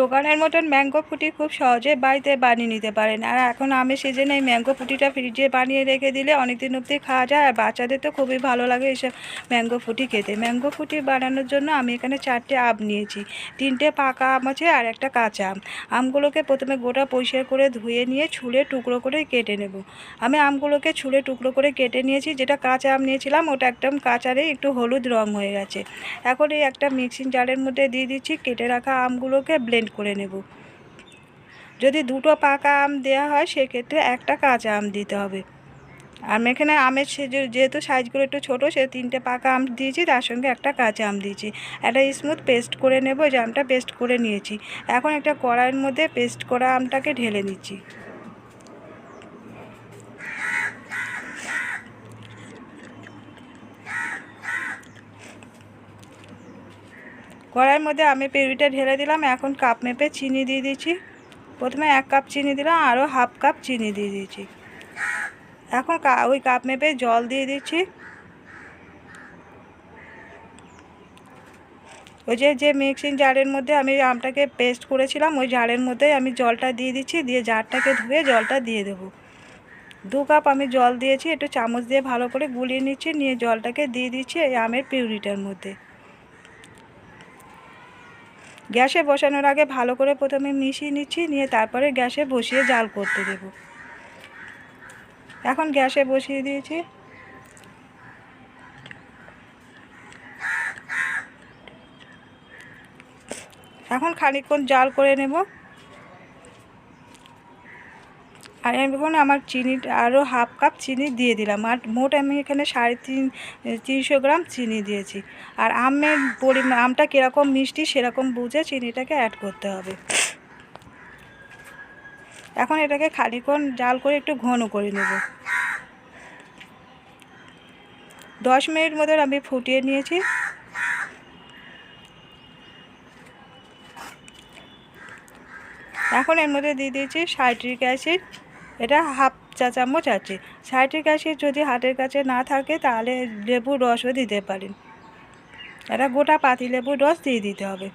দোকানের মতন ম্যাঙ্গো ফুটি খুব সহজে বাড়িতে বানিয়ে নিতে পারেন। আর এখন আমের সিজনে এই ম্যাঙ্গো ফুটিটা ফ্রিজে বানিয়ে রেখে দিলে অনেক দিন অবধি খাওয়া যায়। আর বাচ্চাদের তো খুবই ভালো লাগে এইসব ম্যাঙ্গো ফুটি খেতে। ম্যাঙ্গো ফুটি বানানোর জন্য আমি এখানে চারটে আম নিয়েছি, তিনটে পাকা আম আছে আর একটা কাঁচা আম। আমগুলোকে প্রথমে গোটা পরিষ্কার করে ধুয়ে নিয়ে ছুলে টুকরো করে কেটে নেব। আমি আমগুলোকে ছুলে টুকরো করে কেটে নিয়েছি, যেটা কাঁচা আম নিয়েছিলাম ওটা একদম কাঁচারে একটু হলুদ রং হয়ে গেছে। এখন এই একটা মিক্সিং জারের মধ্যে দিয়ে দিচ্ছি, কেটে রাখা আমগুলোকে ব্লেন্ড করে নেব। যদি দুটো পাকা আম দেওয়া হয়, সেক্ষেত্রে একটা কাঁচা আম দিতে হবে। আমি এখানে আমের যেহেতু সাইজগুলো একটু ছোটো, সে তিনটে পাকা আম দিয়েছি, তার সঙ্গে একটা কাঁচা আম দিয়েছি। একটা স্মুথ পেস্ট করে নেব, যে আমটা পেস্ট করে নিয়েছি। এখন একটা কড়াইয়ের মধ্যে পেস্ট করা আমটাকে ঢেলে নিচ্ছি। কড়াইয়ের মধ্যে আমি পেঁড়িটা ঢেলে দিলাম, এখন কাপ মেপে চিনি দিয়ে দিচ্ছি প্রথমে এক কাপ চিনি দিলাম, আরও হাফ কাপ চিনি দিয়ে দিয়েছি। এখন ওই কাপ মেপে জল দিয়ে দিচ্ছি। ওই যে যে মিক্সিং জারের মধ্যে আমি আমটাকে পেস্ট করেছিলাম, ওই জারের মধ্যেই আমি জলটা দিয়ে দিচ্ছি, দিয়ে জারটাকে ধুয়ে জলটা দিয়ে দেবো। দু কাপ আমি জল দিয়েছি, একটু চামচ দিয়ে ভালো করে গুলিয়ে নিচ্ছি, নিয়ে জলটাকে দিয়ে দিচ্ছি এই আমের পিউরিটার মধ্যে। গ্যাসে বসানোর আগে ভালো করে প্রথমে মিশিয়ে নিচ্ছি, নিয়ে তারপরে গ্যাসে বসিয়ে জাল করতে দেব। এখন গ্যাসে বসিয়ে দিয়েছি। এখন খানিকক্ষণ জাল করে নেব। আর আমি এখন আমার চিনি আরও হাফ কাপ চিনি দিয়ে দিলাম। আর মোট আমি এখানে সাড়ে তিন, তিনশো গ্রাম চিনি দিয়েছি। আর আমের পরিমাণ আমটা কীরকম মিষ্টি সেরকম বুঝে চিনিটাকে অ্যাড করতে হবে। এখন এটাকে খানিকক্ষণ জাল করে একটু ঘন করে নেব। দশ মিনিট মতন আমি ফুটিয়ে নিয়েছি। এখন এর মধ্যে দিয়ে দিয়েছি সাইট্রিক অ্যাসিড। এটা হাফ চা চামচ আছে। সাইট্রিক অ্যাসিড যদি হাতের কাছে না থাকে, তাহলে লেবুর রসও দিতে পারেন। এটা গোটা পাতি লেবুর রস দিয়ে দিতে হবে।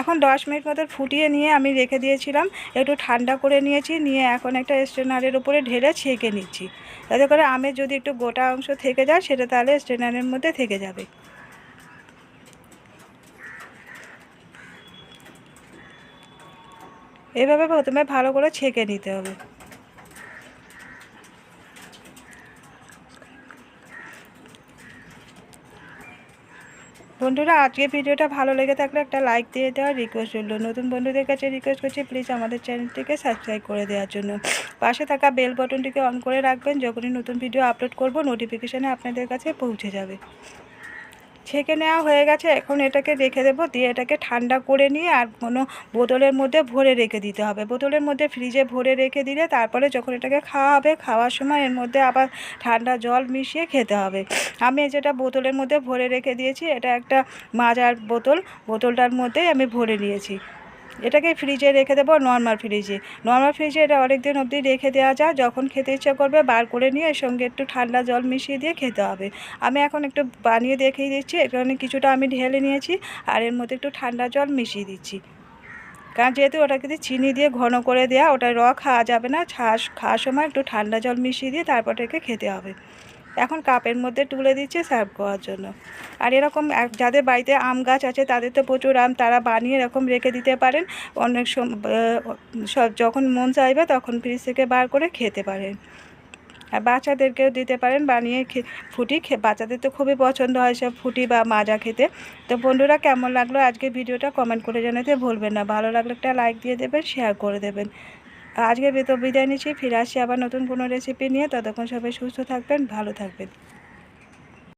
এখন দশ মিনিট মতো ফুটিয়ে নিয়ে আমি রেখে দিয়েছিলাম। একটু ঠান্ডা করে নিয়েছি, নিয়ে এখন একটা স্ট্রেনারের উপরে ঢেলে ছেঁকে নিচ্ছি। যাতে করে আমের যদি একটু গোটা অংশ থেকে যায়, সেটা তাহলে স্ট্রেনারের মধ্যে থেকে যাবে। এভাবে প্রথমে ভালো করে ছেঁকে নিতে হবে। বন্ধুরা আজকে ভিডিওটা ভালো লেগে থাকলে একটা লাইক দিয়ে দেওয়ার রিকোয়েস্ট রইল। নতুন বন্ধুদের কাছে রিকোয়েস্ট করছি প্লিজ আমাদের চ্যানেলটিকে সাবস্ক্রাইব করে দেওয়ার জন্য। পাশে থাকা বেল বটনটিকে অন করে রাখবেন, যখনই নতুন ভিডিও আপলোড করব নোটিফিকেশানে আপনাদের কাছে পৌঁছে যাবে। ছেঁকে নেওয়া হয়ে গেছে, এখন এটাকে রেখে দেবো, দিয়ে এটাকে ঠান্ডা করে নিয়ে আর কোনো বোতলের মধ্যে ভরে রেখে দিতে হবে। বোতলের মধ্যে ফ্রিজে ভরে রেখে দিলে তারপরে যখন এটাকে খাওয়া হবে, খাওয়ার সময় এর মধ্যে আবার ঠান্ডা জল মিশিয়ে খেতে হবে। আমি যেটা বোতলের মধ্যে ভরে রেখে দিয়েছি, এটা একটা মাজার বোতল, বোতলটার মধ্যেই আমি ভরে নিয়েছি। এটাকে ফ্রিজে রেখে দেবো নর্মাল ফ্রিজে নর্মাল ফ্রিজে এটা অনেক দিন অবধি রেখে দেওয়া যায়, যখন খেতে ইচ্ছা করবে বার করে নিয়ে এর সঙ্গে একটু ঠান্ডা জল মিশিয়ে দিয়ে খেতে হবে। আমি এখন একটু বানিয়ে দেখিয়ে দিচ্ছি, এখানে কিছুটা আমি ঢেলে নিয়েছি আর এর মধ্যে একটু ঠান্ডা জল মিশিয়ে দিচ্ছি। কারণ যেহেতু ওটা কিন্তু চিনি দিয়ে ঘন করে দেওয়া ওটা র খাওয়া যাবে না ছাস খাওয়ার সময় একটু ঠান্ডা জল মিশিয়ে দিয়ে তারপর এটাকে খেতে হবে। এখন কাপের মধ্যে তুলে দিচ্ছে সার্ভ করার জন্য। আর এরকম যাদের বাড়িতে আম গাছ আছে তাদের তো প্রচুর আম তারা বানিয়ে এরকম রেখে দিতে পারেন। অনেক যখন মন চাইবে তখন ফ্রিজ থেকে বার করে খেতে পারেন। আর বাচ্চাদেরকেও দিতে পারেন বানিয়ে ফুটি বাচ্চাদের তো খুবই পছন্দ হয় সব ফুটি বা মাজা খেতে। তো বন্ধুরা কেমন লাগল আজকে ভিডিওটা কমেন্ট করে জানাতে ভুলবেন না। ভালো লাগলে একটা লাইক দিয়ে দেবেন শেয়ার করে দেবেন। আজকে বিদায় নিচ্ছি। ফিরে আসছি আবার নতুন কোনো রেসিপি নিয়ে। ততক্ষণ সবাই সুস্থ থাকবেন, ভালো থাকবেন।